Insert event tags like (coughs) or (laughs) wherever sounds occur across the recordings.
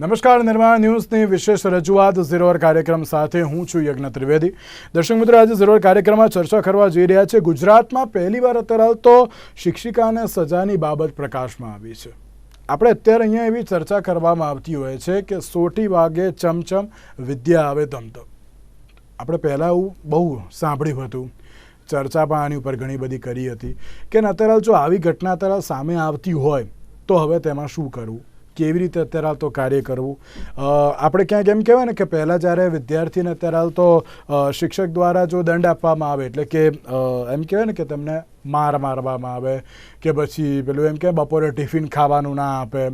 નમસ્કાર, નિર્માણ ન્યૂઝની વિશેષ રજૂઆત. ઝીરોવર કાર્યક્રમ સાથે હું છું યજ્ઞ ત્રિવેદી. દર્શક મિત્રો, આજે ઝીરોવર કાર્યક્રમમાં ચર્ચા કરવા જઈ રહ્યા છે. ગુજરાતમાં પહેલીવાર અત્યારે હાલ તો શિક્ષિકાને સજાની બાબત પ્રકાશમાં આવી છે. આપણે અત્યારે અહીંયા એવી ચર્ચા કરવામાં આવતી હોય છે કે સોટી વાગે ચમચમ વિદ્યા આવે ધમધમ આપણે પહેલાં એવું બહુ સાંભળ્યું હતું. ચર્ચા પણ આની ઉપર ઘણી બધી કરી હતી. કે અત્યારે જો આવી ઘટના અત્યારે સામે આવતી હોય, તો હવે તેમાં શું કરવું? કેવી રીતે અત્યારે હાલ તો કાર્ય કરવું? આપણે ક્યાંક એમ કહેવાય ને કે પહેલાં જ્યારે વિદ્યાર્થીને અત્યારે હાલ તો શિક્ષક દ્વારા જો દંડ આપવામાં આવે, એટલે કે એમ કહેવાય ને કે તેમને માર મારવામાં આવે, કે પછી પેલું એમ કે બપોરે ટિફિન ખાવાનું ના આપે,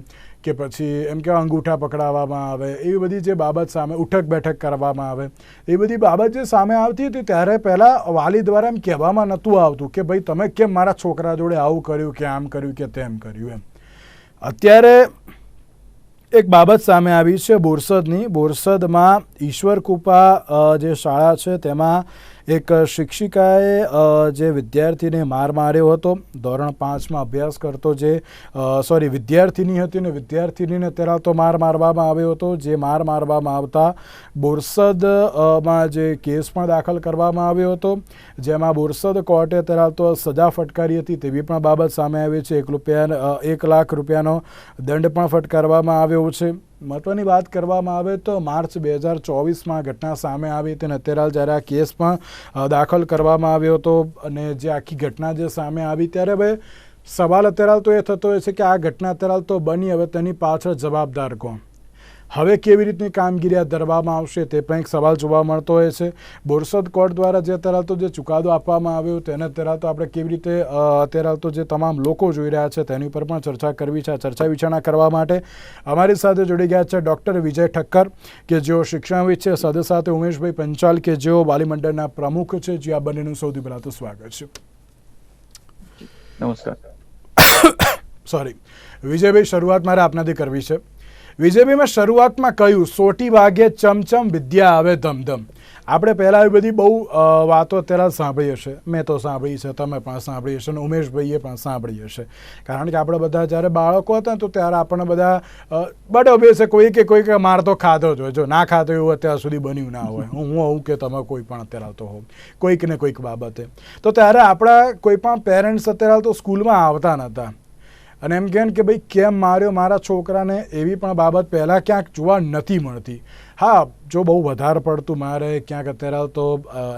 કે પછી એમ કે અંગૂઠા પકડાવવામાં આવે, એવી બધી જે બાબત સામે ઉઠક બેઠક કરવામાં આવે એ બધી બાબત જે સામે આવતી હતી ત્યારે પહેલાં વાલી દ્વારા એમ કહેવામાં નહોતું આવતું કે ભાઈ તમે કેમ મારા છોકરા જોડે આવું કર્યું, કે આમ કર્યું, કે તેમ કર્યું એમ. અત્યારે એક બાબત સામે આવી છે બોરસદની. બોરસદમાં ઈશ્વર કૃપા જે શાળા છે તેમાં એક શિક્ષિકાએ જે વિદ્યાર્થીને માર માર્યો હતો, ધોરણ પાંચમાં અભ્યાસ કરતો જે સોરી, વિદ્યાર્થીની હતી ને વિદ્યાર્થીનીને તેના તો માર મારવામાં આવ્યો હતો, જે માર મારવામાં આવતા બોરસદમાં જે કેસ પણ દાખલ કરવામાં આવ્યો હતો, જેમાં બોરસદ કોર્ટે તેરા તો સજા ફટકારી હતી, તેવી પણ બાબત સામે આવી છે. એક રૂપિયા એક લાખ રૂપિયાનો દંડ પણ ફટકારવામાં આવ્યો છે. મહત્વની વાત કરવામાં આવે તો માર્ચ બે હજાર ચોવીસમાં ઘટના સામે આવી હતી અને અત્યારે જ્યારે આ કેસ પણ દાખલ કરવામાં આવ્યો હતો અને જે આખી ઘટના જે સામે આવી ત્યારે હવે સવાલ અત્યારે તો એ થતો હોય છે કે આ ઘટના અત્યારે તો બની, હવે તેની પાછળ જવાબદાર કોણ? હવે કેવી રીતની કામગીરી હાથ ધરવામાં આવશે તે પણ એક સવાલ જોવા મળતો હોય છે. બોરસદ કોર્ટ દ્વારા જે અત્યારે તો જે ચુકાદો આપવામાં આવ્યો તેને અત્યારે તો આપણે કેવી રીતે અત્યારે તો જે તમામ લોકો જોઈ રહ્યા છે તેની ઉપર પણ ચર્ચા કરવી છે. ચર્ચા વિચારણા કરવા માટે અમારી સાથે જોડી ગયા છે ડૉક્ટર વિજય ઠક્કર કે જેઓ શિક્ષણવિદ છે. સાથે સાથે ઉમેશભાઈ પંચાલ કે જેઓ વાલીમંડળના પ્રમુખ છે. જે આ બંનેનું સૌથી પહેલાં તો સ્વાગત છે. નમસ્કાર. (coughs) સોરી વિજયભાઈ શરૂઆત મારે આપનાથી કરવી છે. વિજયભાઈ મેં શરૂઆતમાં કહ્યું, સોટી વાગે ચમચમ વિદ્યા આવે ધમધમ. આપણે પહેલાં આવી બધી બહુ વાતો અત્યારે સાંભળી હશે. મેં તો સાંભળી છે, તમે પણ સાંભળી હશે અને ઉમેશભાઈએ પણ સાંભળી હશે. કારણ કે આપણે બધા જ્યારે બાળકો હતા તો ત્યારે આપણને બધા બટ ઓબ્વિયસ કોઈ કે કોઈ કે માર તો ખાધો જ હોય. જો ના ખાધો એવું અત્યાર સુધી બન્યું ના હોય. હું હું હોઉં કે તમે કોઈ પણ અત્યારે આવતો હોઉં કોઈક ને કોઈક બાબતે. તો ત્યારે આપણા કોઈ પણ પેરેન્ટ્સ અત્યારે તો સ્કૂલમાં આવતા નહોતા અને એમ કહે ને કે ભાઈ કેમ માર્યો? મારા છોકરાને એવી પણ બાબત પહેલાં ક્યાંક જોવા નથી મળતી. હા, જો બહુ વધારે પડતું મારે, ક્યાંક અત્યારે તો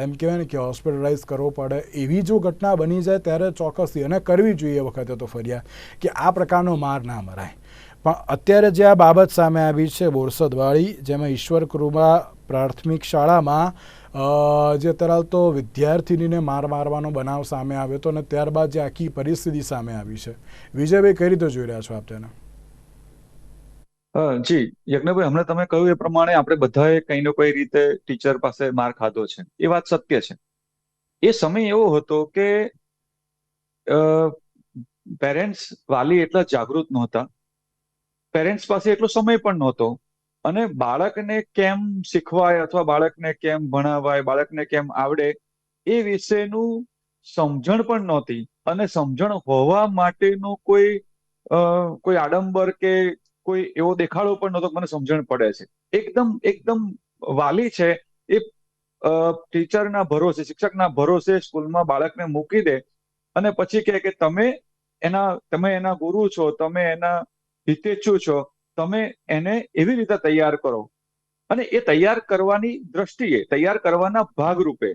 એમ કહેવાય ને કે હોસ્પિટલાઇઝ કરવો પડે. એવી જો ઘટના બની જાય ત્યારે ચોક્કસથી અને કરવી જોઈએ વખતે તો ફરિયાદ કે આ પ્રકારનો માર ના મરાય. પણ અત્યારે જે આ બાબત સામે આવી છે, બોરસદવાળી, જેમાં ઈશ્વર કૃપા પ્રાથમિક શાળામાં જે તો વિદ્યાર્થીનીને માર મારવાનો બનાવ સામે આવ્યો હતો અને ત્યારબાદ જે આખી પરિસ્થિતિ સામે આવી છે. વિજયભાઈ, કઈ રીતે જોઈ રહ્યા છો આપ તેને? જી, યજ્ઞભાઈ, હમણાં તમે કહ્યું એ પ્રમાણે આપણે બધાએ કઈ ને કોઈ રીતે ટીચર પાસે માર ખાધો છે. એ વાત સત્ય છે. એ સમય એવો હતો કે પેરેન્ટ્સ વાલી એટલા જાગૃત નહોતા. પેરેન્ટ્સ પાસે એટલો સમય પણ નહોતો. અને બાળકને કેમ શીખવાય અથવા બાળકને કેમ ભણાવાય, બાળકને કેમ આવડે, એ વિશેનું સમજણ પણ નહોતી. અને સમજણ હોવા માટેનું કોઈ કોઈ આડંબર કે કોઈ એવો દેખાડો પણ નહોતો મને સમજણ પડે છે. એકદમ એકદમ વાલી છે એ ટીચરના ભરોસે, શિક્ષકના ભરોસે સ્કૂલમાં બાળકને મૂકી દે અને પછી કહે કે તમે એના તમે એના ગુરુ છો, તમે એના હિતેચ્છુ છો. તમે એને એવી રીતે તૈયાર કરો. અને એ તૈયાર કરવાની દ્રષ્ટિએ, તૈયાર કરવાના ભાગરૂપે,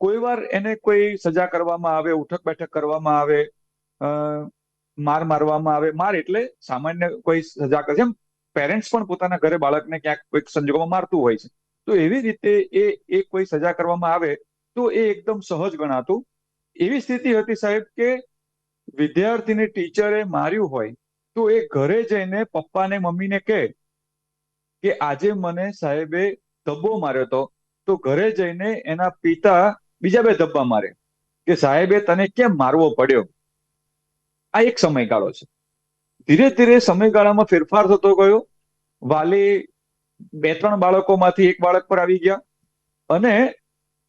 કોઈ વાર એને કોઈ સજા કરવામાં આવે, ઉઠક બેઠક કરવામાં આવે માર મારવામાં આવે, માર એટલે સામાન્ય કોઈ સજા કરે જેમ પેરેન્ટ્સ પણ પોતાના ઘરે બાળકને ક્યાંક કોઈક સંજોગોમાં મારતું હોય છે. તો એવી રીતે એ એ કોઈ સજા કરવામાં આવે તો એ એકદમ સહજ ગણાતું. એવી સ્થિતિ હતી સાહેબ કે વિદ્યાર્થીને ટીચરે માર્યું હોય તો એ ઘરે જઈને પપ્પાને, મમ્મીને કહે કે આજે મને સાહેબે ધબ્બો માર્યો હતો તો ઘરે જઈને એના પિતા બીજા બે ધબ્બા મારે. કે સાહેબે તને કેમ મારવો પડ્યો? આ એક સમયગાળો છે. ધીરે ધીરે સમયગાળામાં ફેરફાર થતો ગયો. વાલી બે ત્રણ બાળકોમાંથી એક બાળક પર આવી ગયા અને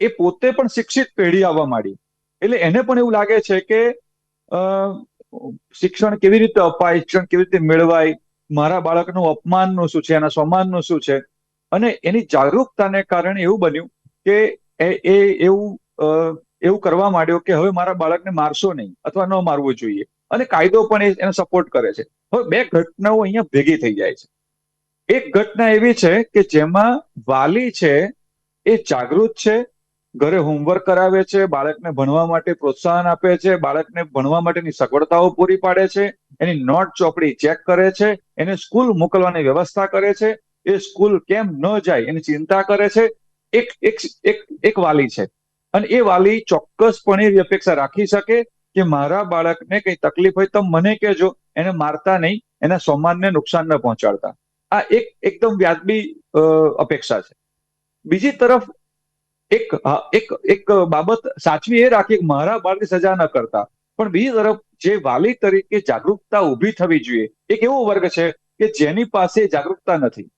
એ પોતે પણ શિક્ષિત પેઢી આવવા માંડી. એટલે એને પણ એવું લાગે છે કે શિક્ષણ કેવી રીતે અપાય, શિક્ષણ કેવી રીતે મેળવાય, મારા બાળકનું અપમાનનું શું છે, એના સ્વમાનનું શું છે? અને એની જાગૃતતાને કારણે એવું બન્યું કે એ એવું એવું કરવા માંડ્યો કે હવે મારા બાળકને મારશો નહીં અથવા ન મારવું જોઈએ. અને કાયદો પણ એને સપોર્ટ કરે છે. હવે બે ઘટનાઓ અહીંયા ભેગી થઈ જાય છે. એક ઘટના એવી છે કે જેમાં વાલી છે એ જાગૃત છે ઘરે હોમવર્ક કરાવે છે, બાળકને ભણવા માટે પ્રોત્સાહન આપે છે, બાળકને ભણવા માટેની સગવડતાઓ પૂરી પાડે છે, એની નોટ ચોપડી ચેક કરે છે, એને સ્કૂલ મોકલવાની વ્યવસ્થા કરે છે, એ સ્કૂલ કેમ ન જાય એની ચિંતા કરે છે, એક એક એક એક વાલી છે. અને એ વાલી ચોક્કસપણે એવી અપેક્ષા રાખી શકે કે મારા બાળકને કઈ તકલીફ હોય તો મને કહેજો, એને મારતા નહીં, એના સન્માનને નુકસાન ન પહોંચાડતા. આ એક એકદમ વ્યાજબી અપેક્ષા છે. બીજી તરફ એક એક એક બાબત સાચવી એ રાખી મારા બાળકની સજા ન કરતા. પણ બીજી તરફ જે વાલી તરીકે જાગૃતતા ઊભી થવી જોઈએ, એક એવો વર્ગ છે કે જેની પાસે જાગૃતતા નથી.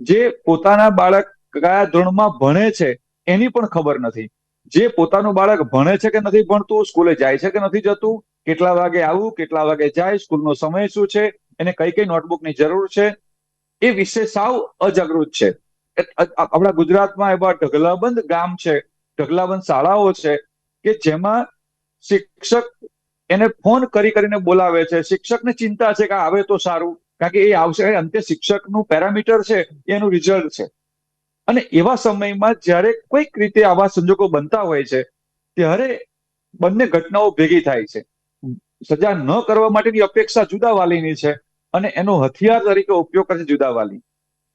જે પોતાના બાળક કયા ધોરણમાં ભણે છે એની પણ ખબર નથી. જે પોતાનું બાળક ભણે છે કે નથી ભણતું, સ્કૂલે જાય છે કે નથી જતું, કેટલા વાગે આવું, કેટલા વાગે જાય, સ્કૂલનો સમય શું છે, એને કઈ કઈ નોટબુકની જરૂર છે, એ વિશે સાવ અજાગૃત છે. આપણા ગુજરાતમાં એવા ઢગલાબંધ ગામ છે, ઢગલાબંધ શાળાઓ છે કે જેમાં શિક્ષક એને ફોન કરી કરીને બોલાવે છે. શિક્ષકને ચિંતા છે કે આવે તો સારું, કારણ કે એ આવશે અંતે શિક્ષકનું પેરામીટર છે, એનું રિઝલ્ટ છે. અને એવા સમયમાં જ્યારે કોઈક રીતે આવા સંજોગો બનતા હોય છે, ત્યારે બંને ઘટનાઓ ભેગી થાય છે. સજા ન કરવા માટેની અપેક્ષા જુદા વાલીની છે અને એનો હથિયાર તરીકે ઉપયોગ કરે છે જુદા વાલી.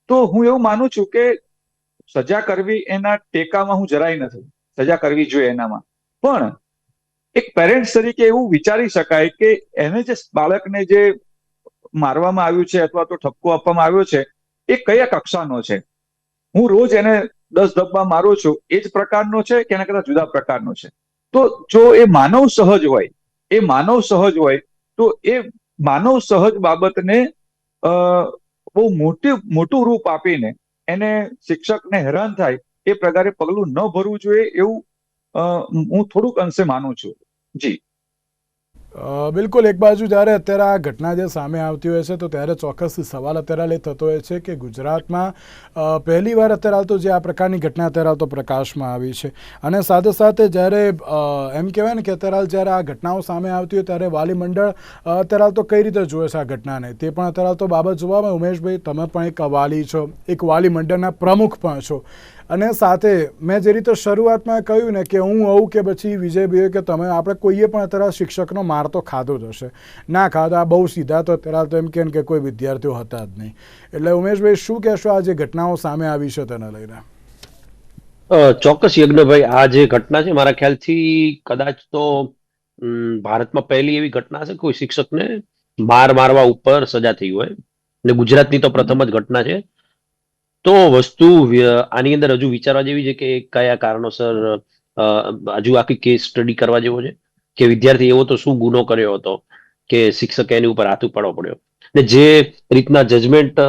તો હું એવું માનું છું કે સજા કરવી એના ટેકામાં હું જરાય નથી. સજા કરવી જોઈએ એનામાં. પણ એક પેરેન્ટ્સ તરીકે એવું વિચારી શકાય કે એને જે બાળકને જે મારવામાં આવ્યું છે અથવા તો ઠપકો આપવામાં આવ્યો છે, એ કયા કક્ષાનો છે? હું રોજ એને દસ ધબ્બા મારું છું, એ જ પ્રકારનો છે કે એના કરતા જુદા પ્રકારનો છે? તો જો એ માનવ સહજ હોય, એ માનવ સહજ હોય, તો એ માનવ સહજ બાબતને બહુ મોટી, મોટું રૂપ આપીને એને શિક્ષકને હેરાન થાય એ પ્રકારે પગલું ન ભરવું જોઈએ એવું હું થોડુંક અંશે માનું છું. જી. બિલકુલ, એક બાજુ જ્યારે અત્યારે આ ઘટના જે સામે આવતી હોય છે, તો ત્યારે ચોક્કસ સવાલ અત્યારે થતો હોય છે કે ગુજરાતમાં પહેલીવાર પહેલી વાર અત્યારે હાલ તો જે આ પ્રકારની ઘટના અત્યારે હાલ તો પ્રકાશમાં આવી છે. અને સાથે સાથે જ્યારે એમ કહેવાય ને કે અત્યારે હાલ જ્યારે આ ઘટનાઓ સામે આવતી હોય ત્યારે વાલી મંડળ અત્યારે હાલ તો કઈ રીતે જુએ છે આ ઘટનાને? તે પણ અત્યારે હાલ તો બાબત જોવામાં. ઉમેશભાઈ, તમે પણ એક વાલી છો. એક વાલી મંડળના પ્રમુખ પણ છો. અને સાથે મેં જે રીતે શરૂઆતમાં કહ્યું ને કે હું આવું કે પછી વિજયભાઈ કે તમે, આપણે કોઈએ પણ અત્યારે શિક્ષકનો માર તો ખાધો જ હશે. ના ખાધો આ બહુ સીધા તો અત્યારે તો એમ કહે કે કોઈ વિદ્યાર્થીઓ હતા જ નહીં. એટલે ઉમેશભાઈ, શું કહેશો આ જે ઘટનાઓ સામે આવી છે તેને લઈને? ચોક્કસ યજ્ઞભાઈ, આ જે ઘટના છે, મારા ખ્યાલથી કદાચ તો ભારતમાં પહેલી એવી ઘટના છે, કોઈ શિક્ષકને માર મારવા ઉપર સજા થઈ હોય. ને ગુજરાતની તો પ્રથમ જ ઘટના છે. તો વસ્તુ આની અંદર હજુ વિચારવા જેવી છે કે કયા કારણોસર હજુ આખી કેસ સ્ટડી કરવા જેવો છે? કે વિદ્યાર્થી એવો તો શું ગુનો કર્યો હતો કે શિક્ષકે એની ઉપર હાથ ઉપાડવો પડ્યો? ને જે રીતના જજમેન્ટ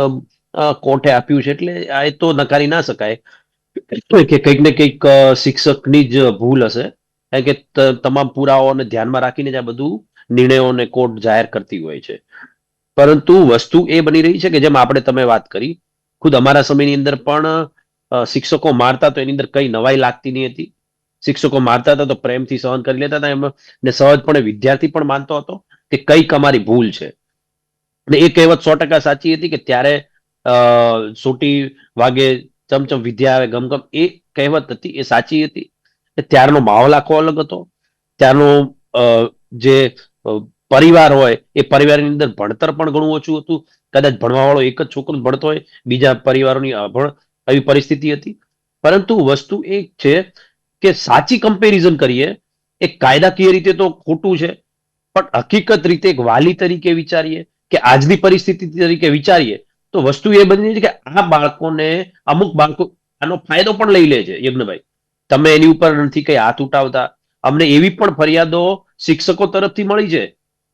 કોર્ટે આપ્યું છે એટલે આ એ તો નકારી ના શકાય. કે કંઈક ને કંઈક શિક્ષકની જ ભૂલ હશે. કારણ કે તમામ પુરાવાઓને ધ્યાનમાં રાખીને જ આ બધું નિર્ણયોને કોર્ટ જાહેર કરતી હોય છે. પરંતુ વસ્તુ એ બની રહી છે કે જેમ આપણે તમે વાત કરી ખુદ અમારા સમયની અંદર પણ શિક્ષકો મારતા તો એની અંદર કઈ નવાઈ લાગતી નહીં હતી. શિક્ષકો મારતા હતા તો પ્રેમથી સહન કરી લેતા હતા એમ ને સહજપણે વિદ્યાર્થી પણ માનતો હતો કે કંઈક અમારી ભૂલ છે. ને એ કહેવત સો ટકા સાચી હતી કે ત્યારે અ, સોટી વાગે ચમચમ વિદ્યા આવે ગમગમ એ કહેવત હતી એ સાચી હતી. ત્યારનો માહોલ આખો અલગ હતો. ત્યારનો જે પરિવાર હોય એ પરિવારની અંદર ભણતર પણ ઘણું ઓછું હતું. કદાચ ભણવાવાળો એક જ છોકરો ભણતો હોય, બીજા પરિવારોની અભણ એવી પરિસ્થિતિ હતી. પરંતુ વસ્તુ એ છે કે સાચી કમ્પેરિઝન કરીએ, એ કાયદાકીય રીતે તો ખોટું છે, પણ હકીકત રીતે એક વાલી તરીકે વિચારીએ કે આજની પરિસ્થિતિ તરીકે વિચારીએ, તો વસ્તુ એ બની છે કે આ બાળકોને, અમુક બાળકો આનો ફાયદો પણ લઈ લે છે, યજ્ઞભાઈ. તમે એની ઉપર નથી કઈ હાથ ઉઠાવતા. અમને એવી પણ ફરિયાદો શિક્ષકો તરફથી મળી છે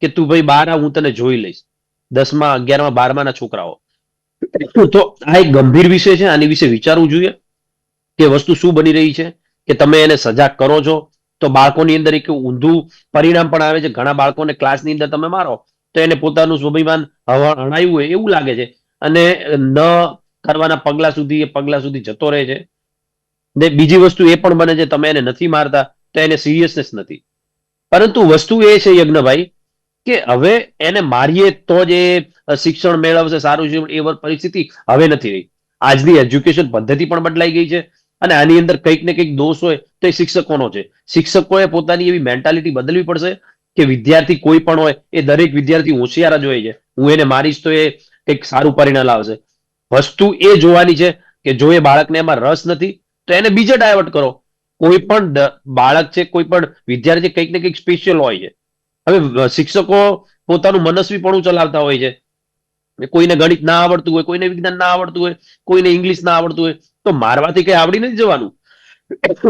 કે તું ભાઈ બહાર આવ, હું તને જોઈ લઈશ. દસમા, અગિયારમાં બારમાં ના છોકરાઓ. તો આ એક ગંભીર વિષય છે, આની વિશે વિચારવું જોઈએ કે વસ્તુ શું બની રહી છે, કે તમે એને સજાગ કરો છો. તો બાળકોની અંદર એક ઊંધું પરિણામ પણ આવે છે. ઘણા બાળકોને ક્લાસની અંદર તમે મારો, તો એને પોતાનું સ્વાભિમાન હણાયું હોય એવું લાગે છે. અને ન કરવાના પગલા સુધી, એ પગલા સુધી જતો રહે છે. ને બીજી વસ્તુ એ પણ બને છે, તમે એને નથી મારતા, તો એને સિરિયસનેસ નથી. પરંતુ વસ્તુ એ છે યજ્ઞભાઈ કે હવે એને મારીએ તો જ એ શિક્ષણ મેળવશે, સારું છે એ પરિસ્થિતિ હવે નથી રહી. આજની એજ્યુકેશન પદ્ધતિ પણ બદલાઈ ગઈ છે અને આની અંદર કંઈક ને કંઈક દોષ હોય તો એ શિક્ષકોનો છે. શિક્ષકોએ પોતાની એવી મેન્ટાલિટી બદલવી પડશે કે વિદ્યાર્થી કોઈ પણ હોય, એ દરેક વિદ્યાર્થી હોશિયાર જ હોય છે. હું એને મારીશ તો એ કંઈક સારું પરિણામ લાવશે. વસ્તુ એ જોવાની છે કે જો એ બાળકને એમાં રસ નથી, તો એને બીજે ડાયવર્ટ કરો. કોઈ પણ બાળક છે, કોઈ પણ વિદ્યાર્થી કંઈક ને કંઈક સ્પેશિયલ હોય છે. હવે શિક્ષકો પોતાનું મનસ્વીપણું ચલાવતા હોય છે. કોઈને ગણિત ના આવડતું હોય, કોઈને વિજ્ઞાન ના આવડતું હોય, કોઈને ઇંગ્લિશ ના આવડતું હોય, તો મારવાથી કઈ આવડી નથી જવાનું.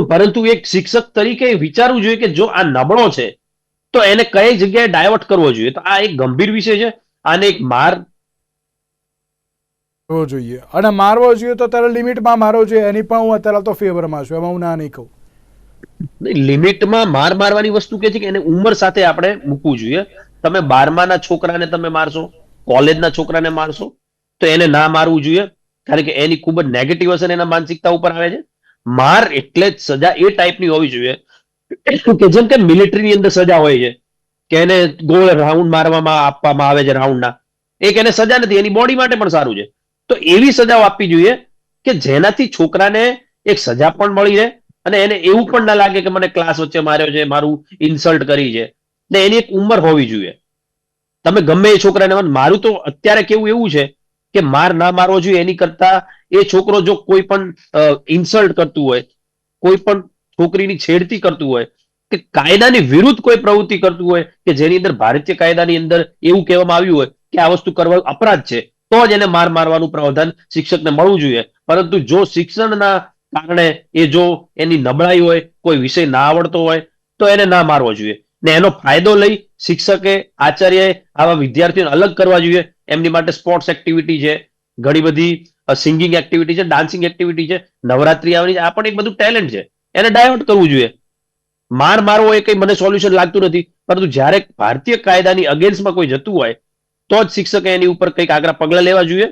પરંતુ એક શિક્ષક તરીકે વિચારવું જોઈએ કે જો આ નબળો છે, તો એને કઈ જગ્યાએ ડાયવર્ટ કરવો જોઈએ? તો આ એક ગંભીર વિષય છે. આને એક માર જોઈએ. અને મારવો જોઈએ તો ત્યારે લિમિટમાં મારવો જોઈએ. એની પણ હું અત્યારે તો ફેવરમાં છું. એમાં હું ના નહીં કહું. લિમિટમાં માર મારવાની વસ્તુ કે છે કે એને ઉંમર સાથે આપણે મૂકવું જોઈએ. તમે બારમાના છોકરાને તમે મારશો, કોલેજના છોકરાને મારશો, તો એને ના મારવું જોઈએ. કારણ કે એની ખૂબ જ નેગેટિવ અસર એના માનસિકતા ઉપર આવે છે. માર એટલે જ સજા એ ટાઈપની હોવી જોઈએ કે જેમ કે મિલિટરીની અંદર સજા હોય છે, કે એને ગોળ રાઉન્ડ મારવામાં આપવામાં આવે છે રાઉન્ડના એક એને સજા નથી, એની બોડી માટે પણ સારું છે. તો એવી સજાઓ આપવી જોઈએ કે જેનાથી છોકરાને એક સજા પણ મળી રહે અને એને એવું પણ ના લાગે કે મને ક્લાસ વચ્ચે માર્યો છે, મારું ઇન્સલ્ટ કરી છે. ને એની એક ઉંમર હોવી જોઈએ. તમે ગમે એ છોકરાને મારું તો અત્યારે કેવું એવું છે કે માર ના મારવો જોઈએ, એની કરતા એ છોકરો જો કોઈ પણ ઇન્સલ્ટ કરતું હોય, કોઈ પણ છોકરીની છેડતી કરતું હોય, કે કાયદાની વિરુદ્ધ કોઈ પ્રવૃત્તિ કરતું હોય, કે જેની અંદર ભારતીય કાયદાની અંદર એવું કહેવામાં આવ્યું હોય કે આ વસ્તુ કરવા અપરાધ છે, તો જ એને માર મારવાનું પ્રાવધાન શિક્ષકને મળવું જોઈએ. પરંતુ જો શિક્ષણના કારણે એ જો એની નબળાઈ હોય, કોઈ વિષય ના આવડતો હોય, તો એને ના મારવો જોઈએ. ને એનો ફાયદો લઈ શિક્ષકે, આચાર્યએ આવા વિદ્યાર્થીઓને અલગ કરવા જોઈએ. એમની માટે સ્પોર્ટ્સ એક્ટિવિટી છે, ઘણી બધી સિંગિંગ એક્ટિવિટી છે ડાન્સિંગ એક્ટિવિટી છે, નવરાત્રી આવવાની છે, આ પણ એક બધું ટેલેન્ટ છે. એને ડાયવર્ટ કરવું જોઈએ. માર મારવો એ કઈ મને સોલ્યુશન લાગતું નથી. પરંતુ જ્યારે ભારતીય કાયદાની અગેન્સ્ટમાં કોઈ જતું હોય, તો જ શિક્ષકે એની ઉપર કંઈક આગળ પગલાં લેવા જોઈએ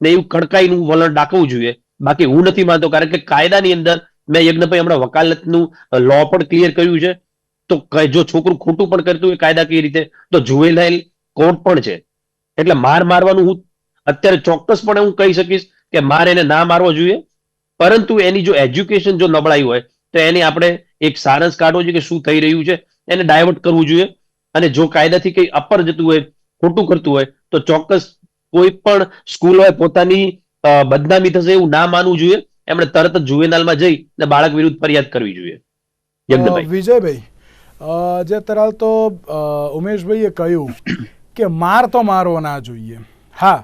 ને એવું કડકાઈનું વલણ દાખવવું જોઈએ. બાકી હું નથી માનતો, કારણ કે કાયદાની અંદર મેં યજ્ઞભાઈ હમણાં વકાલતનું લો પણ ક્લિયર કર્યું છે. તો જો છોકરું ખોટું પણ કરતું હોય કાયદાકીય રીતે? તો જુવેલાઇલ કોર્ટ પણ છે. એટલે માર મારવાનું હું અત્યારે ચોક્કસપણે હું કહી શકીશ કે માર એને ના મારવો જોઈએ. પરંતુ એની જો એજ્યુકેશન જો નબળાઈ હોય, તો એને આપણે એક સારંશ કાઢવો જોઈએ કે શું થઈ રહ્યું છે, એને ડાયવર્ટ કરવું જોઈએ. અને જો કાયદાથી કંઈ અપર જતું હોય, ખોટું કરતું હોય, તો ચોક્કસ કોઈ પણ સ્કૂલ હોય પોતાની બદનામી થશે એવું ના માનવું જોઈએ. એમણે તરત જ જુવેનાલમાં જઈ ને બાળક વિરુદ્ધ ફરિયાદ કરવી જોઈએ. વિજયભાઈ જે તરાલ તો ઉમેશભાઈએ કહ્યું (coughs) કે માર તો મારવો ના જોઈએ. હા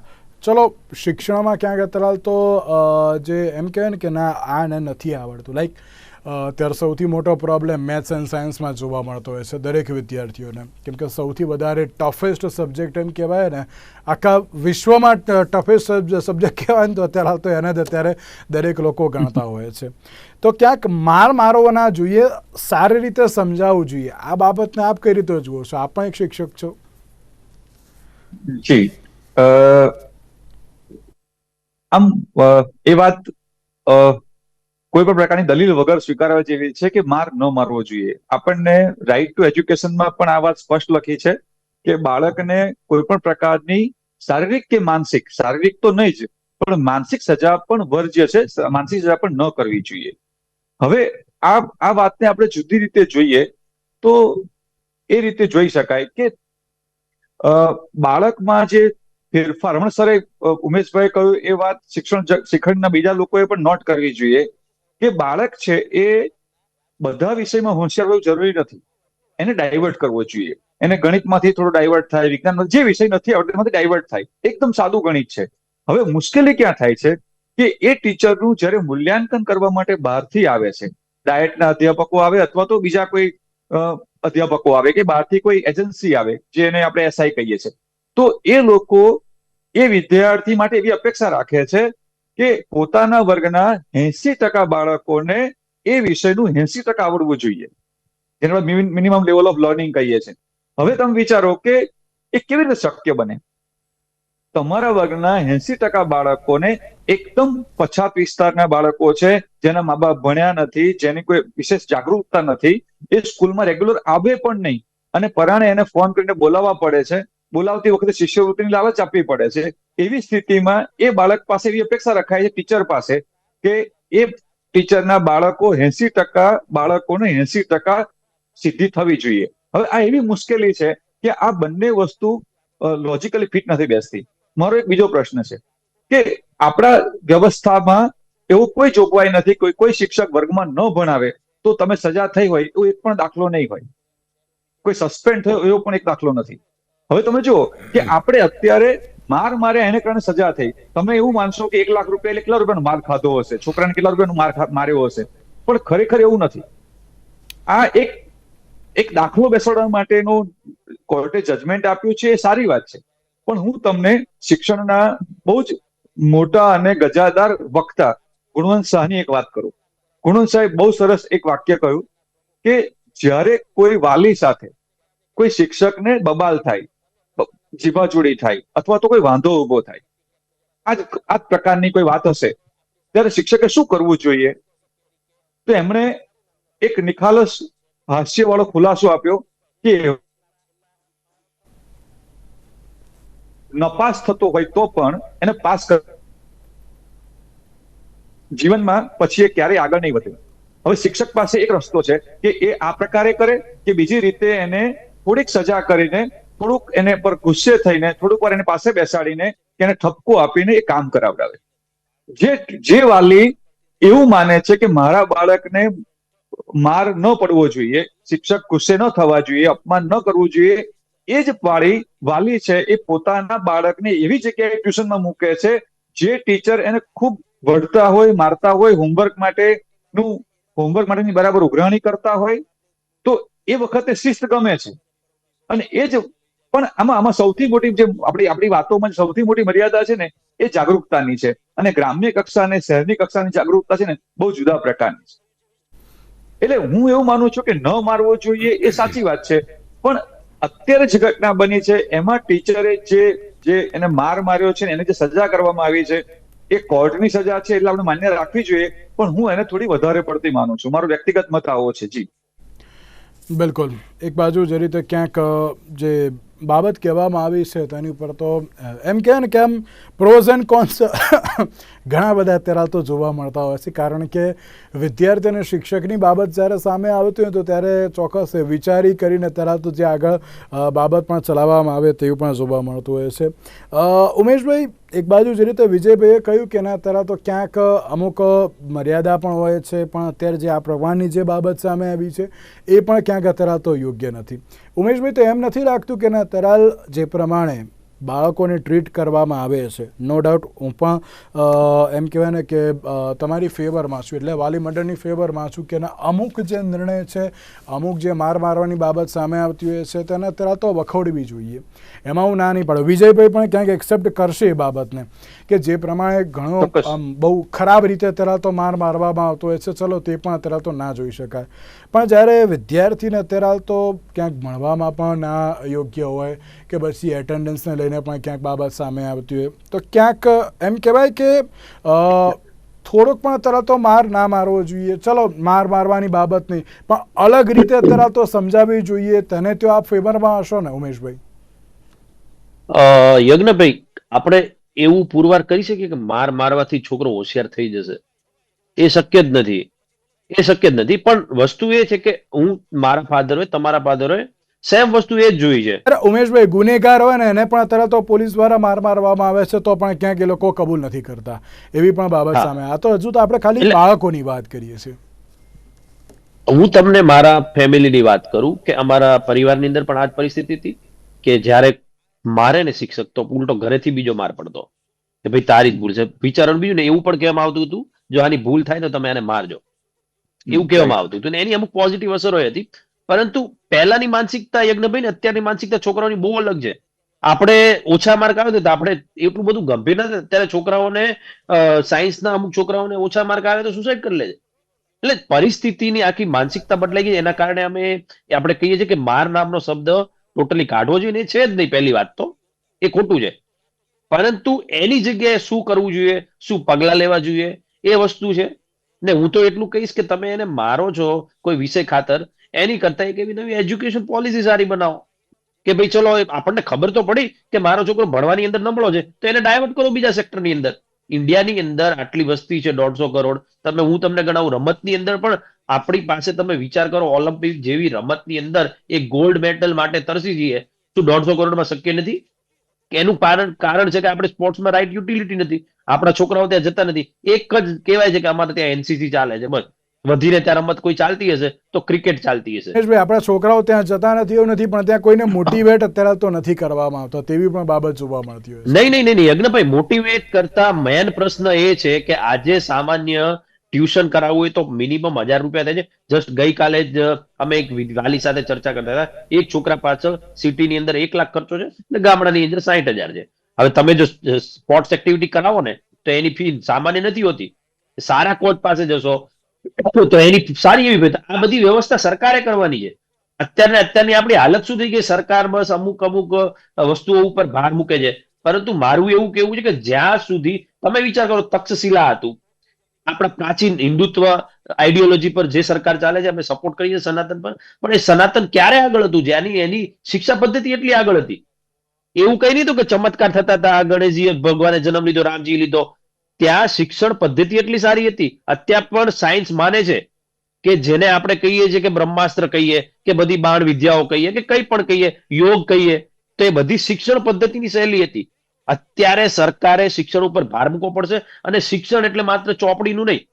ચલો શિક્ષણમાં ક્યાંક તરાલ તો જે એમ કહેવાય ને કે ના આ ને નથી આવડતું. લાઈક અત્યારે સૌથી મોટો પ્રોબ્લેમ મેથ્સ એન્ડ સાયન્સમાં જોવા મળતો હોય છે દરેક વિદ્યાર્થીઓને. કેમ કે સૌથી વધારે ટફેસ્ટ સબ્જેક્ટ એમ કહેવાય ને આખા વિશ્વમાં ટફેસ્ટ સબ્જેક્ટ કહેવાય ને તો અત્યારે હાલ તો એને જ અત્યારે દરેક લોકો ગણતા (laughs) હોય છે. તો ક્યાંક માર મારવો ના જોઈએ સારી રીતે સમજાવવું જોઈએ. આ બાબતને આપ કઈ રીતે જુઓ છો? આપ પણ એક શિક્ષક છો? જી. આમ એ વાત અ, કોઈ પણ પ્રકારની દલીલ વગર સ્વીકારવા જેવી છે કે માર ન મારવો જોઈએ. આપણને રાઈટ ટુ એજ્યુકેશનમાં પણ આ વાત સ્પષ્ટ લખી છે કે બાળકને કોઈ પણ પ્રકારની શારીરિક કે માનસિક, શારીરિક તો નહીં જ, પણ માનસિક સજા પણ વર્જ્ય છે, માનસિક સજા પણ ન કરવી જોઈએ. હવે આ આ વાતને આપણે જુદી રીતે જોઈએ તો એ રીતે જોઈ શકાય કે બાળકમાં જે ફેરફાર, હમણાં સરે ઉમેશભાઈ કહ્યું એ વાત શિક્ષણ શિક્ષણના બીજા લોકોએ પણ નોટ કરવી જોઈએ કે બાળક છે એ બધા વિષયમાં હોશિયાર હોવું જરૂરી નથી. એને ડાયવર્ટ કરવો જોઈએ. એને ગણિતમાંથી થોડો ડાયવર્ટ થાય વિજ્ઞાન જે વિષય નથી આવડતો એમાંથી ડાયવર્ટ થાય. એકદમ સાદું ગણિત છે. હવે મુશ્કેલી ક્યાં થાય છે? કે એ ટીચરનું જ્યારે મૂલ્યાંકન કરવા માટે બહારથી આવે છે, ડાયટના અધ્યાપકો આવે અથવા તો બીજા કોઈ અધ્યાપકો આવે કે બહારથી કોઈ એજન્સી આવે જેને આપણે એસઆઈ કહીએ છીએ. તો એ લોકો એ વિદ્યાર્થી માટે એવી અપેક્ષા રાખે છે કે પોતાના વર્ગના એસી ટકા બાળકોને એ વિષયનું એસી ટકા આવડવું જોઈએ. જેને મિનિમમ લેવલ ઓફ લર્નિંગ કહીએ છીએ. હવે તમે વિચારો કે એ કેવી રીતે શક્ય બને? તમારા વર્ગના એસી ટકા બાળકોને એકદમ પછાત વિસ્તારના બાળકો છે, જેના મા બાપ ભણ્યા નથી, જેની કોઈ વિશેષ જાગૃતતા નથી, એ સ્કૂલમાં રેગ્યુલર આવે પણ નહીં અને પરાણે એને ફોન કરીને બોલાવવા પડે છે. બોલાવતી વખતે શિષ્યવૃત્તિની લાલચ આપવી પડે છે. એવી સ્થિતિમાં એ બાળક પાસે એવી અપેક્ષા રખાય છે ટીચર પાસે કે એ ટીચરના બાળકો એસી ટકા બાળકોને એસી ટકા સિદ્ધિ થવી જોઈએ. હવે આ એવી મુશ્કેલી છે કે આ બંને વસ્તુ લોજિકલી ફિટ નથી બેસતી. મારો એક બીજો પ્રશ્ન છે કે આપણા વ્યવસ્થામાં એવું કોઈ જોગવાઈ નથી કોઈ કોઈ શિક્ષક વર્ગમાં ન ભણાવે તો તમે સજા થઈ હોય એવો એક પણ દાખલો નહીં હોય. કોઈ સસ્પેન્ડ થયો એવો પણ એક દાખલો નથી. હવે તમે જુઓ કે આપણે અત્યારે માર મારે એને કારણે સજા થઈ. તમે એવું માનશો કે એક લાખ રૂપિયા કેટલા રૂપિયાનો માર ખાધો હશે? છોકરાને કેટલા રૂપિયાનો માર માર્યો હશે? પણ ખરેખર એવું નથી. આ એક એક દાખલો બેસાડવા માટેનું કોર્ટે જજમેન્ટ આપ્યું છે, એ સારી વાત છે. પણ હું તમને શિક્ષણના બહુ જ મોટા અને ગજાદાર વક્તા ગુણવંત શાહની એક વાત કરું. ગુણવંત શાહે બહુ સરસ એક વાક્ય કહ્યું કે જ્યારે કોઈ વાલી સાથે કોઈ શિક્ષકને બબાલ થાય જીભાચોડી થાય અથવા તો કોઈ વાંધો ઊભો થાય. આ આ પ્રકારની કોઈ વાત હશે. ત્યારે શિક્ષકે શું કરવું જોઈએ? તો એમણે એક નિખાલસ હાસ્યવાળો ખુલાસો આપ્યો કે નપાસ થતો હોય તો પણ એને પાસ કર જીવનમાં પછી એ ક્યારેય આગળ નહીં વધે. હવે શિક્ષક પાસે એક રસ્તો છે કે એ આ પ્રકારે કરે કે બીજી રીતે એને થોડીક સજા કરીને થોડુંક એને પર ગુસ્સે થઈને, થોડુંક વાર એની પાસે બેસાડીને એને ઠપકો આપીને એ કામ કરાવડાવે. જે જે વાલી એવું માને છે કે મારા બાળકને માર ન પડવો જોઈએ, શિક્ષક ગુસ્સે ન થવા જોઈએ, અપમાન ન કરવું જોઈએ, એ જ વાળી વાલી છે એ પોતાના બાળકને એવી જગ્યાએ ટ્યુશનમાં મૂકે છે જે ટીચર એને ખૂબ વઢતા હોય, મારતા હોય, હોમવર્ક માટેનું હોમવર્ક માટેની બરાબર ઉઘરાણી કરતા હોય, તો એ વખતે શિસ્ત ગમે છે. અને એ જ પણ આમાં આમાં સૌથી મોટી જે આપણી આપણી વાતોમાં સૌથી મોટી મર્યાદા છે ને, એ જાગૃતતાની છે. અને ગ્રામ્ય કક્ષા અને શહેરની કક્ષાની જાગૃતતા છે ને, બહુ જુદા પ્રકારની છે. એટલે હું એવું માનું છું કે ન મારવો જોઈએ એ સાચી વાત છે. પણ અત્યારે જે ઘટના બની છે, એમાં ટીચરે જે જે એને માર માર્યો છે એને જે સજા કરવામાં આવી છે, એ કોર્ટની સજા છે એટલે આપણે માન્ય રાખવી જોઈએ. પણ હું એને થોડી વધારે પડતી માનું છું. મારો વ્યક્તિગત મત આવો છે. જી. બિલકુલ. એક બાજુ જે રીતે ક્યાંક જે બાબત કહેવામાં આવી છે તેની ઉપર તો એમ કહે ને કે આમ પ્રોઝ એન્ડ કોન્સ ઘણા બધા અત્યારે તો જોવા મળતા હોય છે. કારણ કે વિદ્યાર્થી અને શિક્ષકની બાબત જ્યારે સામે આવતી હોય તો ત્યારે ચોક્કસ વિચારી કરીને અત્યારે તો જે આગળ બાબત પણ ચલાવવામાં આવે તેવું પણ જોવા મળતું હોય છે. ઉમેશભાઈ એક બાજુ જે રીતે વિજયભાઈએ કહ્યું કે ના તરા તો ક્યાંક અમુક મર્યાદા પણ હોય છે, પણ અત્યારે જે આ પ્રવાહની જે બાબત સામે આવી છે, એ પણ ક્યાંક અત્યારે તો યોગ્ય નથી. ઉમેશભાઈ, તો એમ નથી લાગતું કે ના તરાલ જે પ્રમાણે બાળકોને ટ્રીટ કરવામાં આવે છે. નો ડાઉટ હું પણ એમ કહેવાય ને કે તમારી ફેવરમાં છું. એટલે વાલી મંડળની ફેવરમાં છું કે અમુક જે નિર્ણય છે અમુક જે માર મારવાની બાબત સામે આવતી હોય છે તેને અત્યારે તો વખોડવી જોઈએ. એમાં હું ના નહીં પાડું. વિજયભાઈ પણ ક્યાંક એક્સેપ્ટ કરશે એ બાબતને કે જે પ્રમાણે ઘણો આમ બહુ ખરાબ રીતે અત્યારે તો માર મારવામાં આવતો હોય છે ચલો તે પણ અત્યારે તો ના જોઈ શકાય. પણ જ્યારે વિદ્યાર્થીને અત્યારે તો ક્યાંક ભણવામાં પણ ના યોગ્ય હોય કે પછી એટેન્ડન્સને લઈને પણ ક્યાંક બાબત સામે આવતી હોય. તો ક્યાંક, એમ કહેવાય કે થોડોક પણ અત્યારે તો માર ના મારવો જોઈએ. ચલો, માર મારવાની બાબત નહીં. પણ અલગ રીતે અત્યારે તો સમજાવવી જોઈએ. તેને તો આપ ફેવરમાં હશો ને, ઉમેશભાઈ? યજ્ઞભાઈ, આપણે એવું પુરવાર કરી શકીએ કે માર મારવાથી છોકરો હોશિયાર થઈ જશે? એ શક્ય જ નથી. એ શક્ય જ નથી. પણ વસ્તુ એ છે કે હું મારા ફાધર તમારા ફાધર હોય સેમ વસ્તુ એ જ જોઈ છે. અરે ઉમેશભાઈ ગુનેગાર હોય ને એને પણ અત્યારે તો પોલીસ દ્વારા માર મારવામાં આવે છે તો પણ ક્યાંક એ લોકો કબૂલ નથી કરતા. એવી પણ બાબત સામે. આ તો હજુ તો આપણે ખાલી બાળકોની વાત કરીએ છીએ. હું તમને મારા ફેમિલીની વાત કરું કે અમારા પરિવારની અંદર પણ આ જ પરિસ્થિતિ હતી કે જ્યારે મારે ને શિક્ષક તો ઉલટો ઘરેથી બીજો માર પડતો. કે ભાઈ તારી જ ભૂલ છે. વિચારણ બીજું ને એવું પણ કહેવામાં આવતું હતું. જો આની ભૂલ થાય તો તમે આને મારજો. એવું કહેવામાં આવતું હતું. ને એની અમુક પોઝિટિવ અસરો હતી. પરંતુ પહેલાની માનસિકતા યજ્ઞભાઈ ને અત્યારની માનસિકતા છોકરાઓની બહુ અલગ છે. આપણે ઓછા માર્ક આવે તો આપણે એટલું બધું ગંભીર નથી. અત્યારે છોકરાઓને સાયન્સના અમુક છોકરાઓને ઓછા માર્ક આવે તો સુસાઇડ કરી લે છે. એટલે પરિસ્થિતિની આખી માનસિકતા બદલાઈ ગઈ એના કારણે અમે આપણે કહીએ છીએ કે માર નામનો શબ્દ ટોટલી કાઢવો જોઈએ ને છે જ નહીં પહેલી વાત તો. એ ખોટું છે. પરંતુ એની જગ્યાએ શું કરવું જોઈએ, શું પગલા લેવા જોઈએ એ વસ્તુ છે. ને હું તો એટલું કહીશ કે તમે એને મારો છો કોઈ વિષય ખાતર એની કરતા એક એવી નવી એજ્યુકેશન પોલિસી સારી બનાવો. કે ભાઈ ચલો આપણને ખબર તો પડી કે મારો છોકરો ભણવાની અંદર નબળો છે, તો એને ડાયવર્ટ કરો બીજા સેક્ટરની અંદર. ઇન્ડિયાની અંદર આટલી વસ્તી છે, દોઢસો કરોડ. તમે, હું તમને ગણાવું, રમતની અંદર પણ આપણી પાસે તમે વિચાર કરો ઓલિમ્પિક જેવી રમતની અંદર એક ગોલ્ડ મેડલ માટે તરસી જઈએ શું દોઢસો કરોડમાં શક્ય નથી. એનું કારણ કારણ છે કે આપણે સ્પોર્ટ્સમાં રાઈટ યુટિલિટી નથી. આપણા છોકરાઓ ત્યાં જતા નથી. એક જ કહેવાય છે કે અમારે ત્યાં એનસીસી ચાલે છે, બસ. વધીને ત્યાં રમત કોઈ ચાલતી હશે તો ક્રિકેટ ચાલતી હશે. ભાઈ આપણા છોકરાઓ ત્યાં જતા નથી એવું નથી પણ ત્યાં કોઈને મોટિવેટ અત્યારે તો નથી કરવામાં આવતો તેવી પણ બાબત જોવા મળતી હોય નહીં નહીં નહીં યજ્ઞભાઈ મોટિવેટ કરતા મેન પ્રશ્ન એ છે કે આજે સામાન્ય ટ્યુશન કરાવવું હોય તો મિનિમમ હજાર રૂપિયા થાય છે. જસ્ટ ગઈકાલે જ અમે એક વાલી સાથે ચર્ચા કરતા હતા એક છોકરા પાછળ સિટીની અંદર એક લાખ ખર્ચો છે ને ગામડાની અંદર સાહીઠ હજાર છે. હવે તમે જો સ્પોર્ટ્સ એક્ટિવિટી કરાવો ને તો એની ફી સામાન્ય નથી હોતી. સારા કોચ પાસે જશો તો એની સારી એવી આ બધી વ્યવસ્થા સરકારે કરવાની છે. અત્યારને અત્યારની આપણી હાલત શું થઈ ગઈ? સરકાર બસ અમુક અમુક વસ્તુઓ ઉપર ભાર મૂકે છે. પરંતુ મારું એવું કેવું છે કે જ્યાં સુધી તમે વિચાર કરો, તક્ષશિલા હતું. આપણા પ્રાચીન હિન્દુત્વ આઈડિયોલોજી પર જે સરકાર ચાલે છે, અમે સપોર્ટ કરીએ સનાતન પર. પણ એ સનાતન ક્યારે આગળ હતું? જ્યાંની એની શિક્ષા પદ્ધતિ એટલી આગળ હતી. એવું કઈ નહીં કે ચમત્કાર થતા હતા ગણેશજીએ ભગવાને જન્મ લીધો રામજી લીધો. ત્યાં શિક્ષણ પદ્ધતિ એટલી સારી હતી. અત્યારે પણ સાયન્સ માને છે કે જેને આપણે કહીએ છીએ કે બ્રહ્માસ્ત્ર કહીએ, કે બધી બાણ વિદ્યાઓ કહીએ, કે કંઈ પણ કહીએ, યોગ કહીએ, તો એ બધી શિક્ષણ પદ્ધતિની શૈલી હતી. અત્યારે સરકારે શિક્ષણ ઉપર ભાર મૂકવો પડશે અને શિક્ષણ એટલે માત્ર ચોપડીનું નહીં.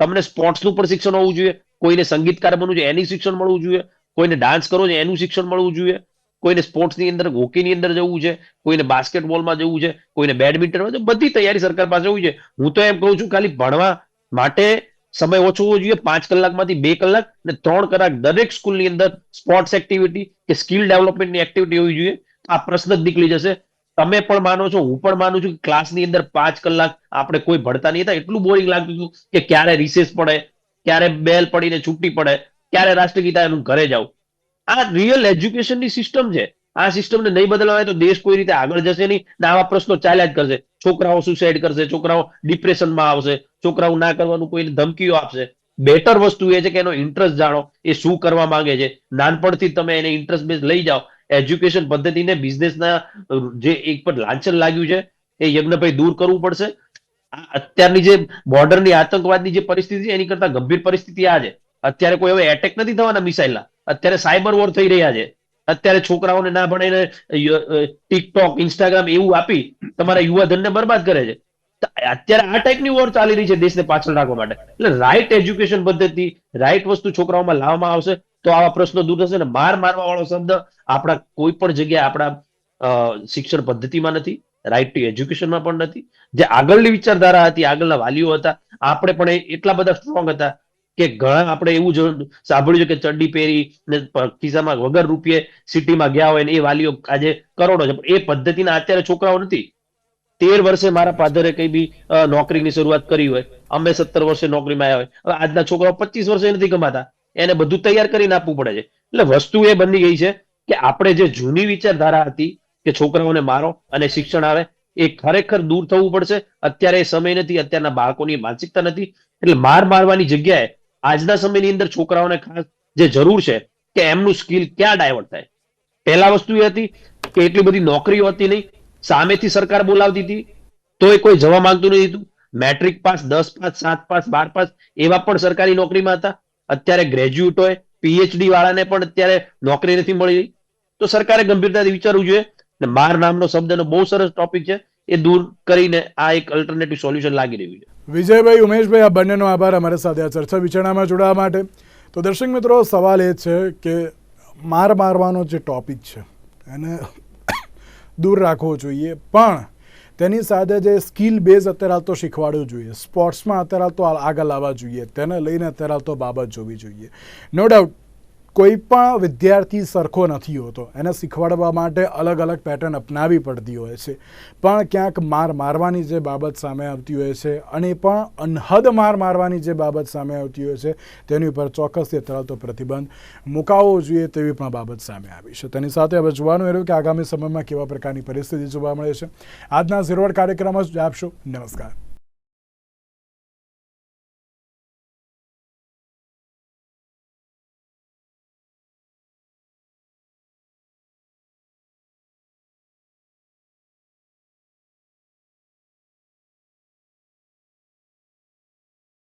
તમને સ્પોર્ટ્સનું પણ શિક્ષણ હોવું જોઈએ, કોઈને સંગીતકાર બનવું જોઈએ, એની શિક્ષણ મળવું જોઈએ, કોઈને ડાન્સ કરવો છે, એનું શિક્ષણ મળવું જોઈએ. કોઈને સ્પોર્ટ્સની અંદર હોકીની અંદર જવું છે, કોઈને બાસ્કેટબોલમાં જવું છે, કોઈને બેડમિન્ટનમાં જવું બધી તૈયારી સરકાર પાસે હોવી છે. હું તો એમ કહું છું, ખાલી ભણવા માટે સમય ઓછો હોવો જોઈએ, પાંચ કલાકમાંથી બે કલાક ને ત્રણ કલાક દરેક સ્કૂલની અંદર સ્પોર્ટ્સ એક્ટિવિટી કે સ્કિલ ડેવલપમેન્ટની એક્ટિવિટી હોવી જોઈએ. આ પ્રશ્ન જ નીકળી જશે. તમે પણ માનો છો, હું પણ માનું છું કે ક્લાસની અંદર પાંચ કલાક આપણે કોઈ ભણતા નહીં હતા, એટલું બોરિંગ લાગતું હતું કે ક્યારે રિસેસ પડે, ક્યારે બેલ પડીને છૂટી પડે, ક્યારે રાષ્ટ્રગીતા એનું ઘરે જાઉં. આ રિયલ એજ્યુકેશનની સિસ્ટમ છે. આ સિસ્ટમને નહીં બદલાવે તો દેશ કોઈ રીતે આગળ જશે નહીં આવા પ્રશ્નો ચાલ્યા જ કરશે. છોકરાઓ સુસાઇડ કરશે, છોકરાઓ ડિપ્રેશનમાં આવશે, છોકરાઓ ના કરવાનું કોઈને ધમકીઓ આપશે. બેટર વસ્તુ એ છે કે એનો ઇન્ટરેસ્ટ જાણો એ શું કરવા માંગે છે. નાનપણથી તમે એને ઇન્ટરેસ્ટ બેઝ લઈ જાઓ. એજ્યુકેશન પદ્ધતિને બિઝનેસના જે એક પર લાંછન લાગ્યું છે, એ યજ્ઞભાઈ દૂર કરવું પડશે. અત્યારની જે બોર્ડરની આતંકવાદની જે પરિસ્થિતિ એની કરતા ગંભીર પરિસ્થિતિ આ છે. અત્યારે કોઈ હવે એટેક નથી થવાના મિસાઇલના અત્યારે સાયબર વોર થઈ રહ્યા છે. અત્યારે છોકરાઓને ના ભણીને ટિકટોક, ઇન્સ્ટાગ્રામ એવું આપી તમારા યુવા ધનને બરબાદ કરે છે. અત્યારે આ ટાઈપની વોર ચાલી રહી છે દેશને પાછળ રાખવા માટે. એટલે રાઈટ એજ્યુકેશન પદ્ધતિ રાઈટ વસ્તુ છોકરાઓમાં લાવવામાં આવશે તો આવા પ્રશ્નો દૂર થશે ને માર મારવા વાળો શબ્દ આપણા કોઈ પણ જગ્યાએ આપણા શિક્ષણ પદ્ધતિમાં નથી રાઈટ ટુ એજ્યુકેશનમાં પણ નથી. જે આગળની વિચારધારા હતી, આગળના વાલીઓ હતા, આપણે પણ એટલા બધા સ્ટ્રોંગ હતા કે ઘણા આપણે એવું જો સાંભળ્યું છે કે ચડ્ડી પહેરી ને ખિસ્સામાં વગર રૂપિયે સિટીમાં ગયા હોય ને એ વાલીઓ આજે કરોડો છે. એ પદ્ધતિના અત્યારે છોકરાઓ નથી. તેર વર્ષે મારા ફાધરે કઈ બી નોકરીની શરૂઆત કરી હોય. અમે સત્તર વર્ષે નોકરીમાં આવ્યા હોય. આજના છોકરાઓ પચીસ વર્ષે નથી કમાતા. એને બધું તૈયાર કરીને આપવું પડે છે. એટલે વસ્તુ એ બની ગઈ છે કે આપણે જે જૂની વિચારધારા હતી કે છોકરાઓને મારો અને શિક્ષણ આવે, એ ખરેખર દૂર થવું પડશે. અત્યારે એ સમય નથી, અત્યારના બાળકોની માનસિકતા નથી. એટલે માર મારવાની જગ્યાએ આજના સમયની અંદર છોકરાઓને ખાસ જે જરૂર છે કે એમનું સ્કિલ ક્યાં ડાયવર્ટ થાય. પહેલા વસ્તુ એ હતી કે એટલી બધી નોકરીઓ હતી નહીં. સામેથી સરકાર બોલાવતી હતી. તો એ કોઈ જવા માંગતું નહીં હતું. મેટ્રિક પાસ, દસ પાસ, સાત પાસ, બાર પાસ એવા પણ સરકારી નોકરીમાં હતા. અત્યારે ગ્રેજ્યુએટ હોય પીએચડી વાળાને પણ અત્યારે નોકરી નથી મળી. રહી તો સરકારે ગંભીરતાથી વિચારવું જોઈએ. ને માર નામનો શબ્દનો બહુ સરસ ટોપિક છે. એ દૂર કરીને આ એક અલ્ટરનેટિવ સોલ્યુશન લાગી રહ્યું છે. વિજયભાઈ, ઉમેશભાઈ, આ બંનેનો આભાર અમારી સાથે આ ચર્ચા વિચારણામાં જોડાવા માટે. તો દર્શક મિત્રો, સવાલ એ છે કે માર મારવાનો જે ટોપિક છે, એને દૂર રાખવો જોઈએ. પણ તેની સાથે જે સ્કિલ બેઝ અત્યારે હાલ તો શીખવાડવું જોઈએ. સ્પોર્ટ્સમાં અત્યારે હાલ તો આગળ લાવવા જોઈએ. તેને લઈને અત્યારે હાલ તો બાબત જોવી જોઈએ. નો ડાઉટ કોઈ પણ વિદ્યાર્થી સરખો નથી હોતો. એને શીખવાડવા માટે અલગ અલગ પેટર્ન અપનાવી પડતી હોય છે. પણ ક્યાંક માર મારવાની જે બાબત સામે આવતી હોય છે અને પણ અનહદ માર મારવાની જે બાબત સામે આવતી હોય છે, તેની ઉપર ચોક્કસ તરત પ્રતિબંધ મુકાવવો જોઈએ તેવી પણ બાબત સામે આવી છે. તેની સાથે હવે જોવાનું રહ્યું કે આગામી સમયમાં કેવા પ્રકારની પરિસ્થિતિ જોવા મળે છે. આજના ઝીરોવર કાર્યક્રમ જ આપશો નમસ્કાર.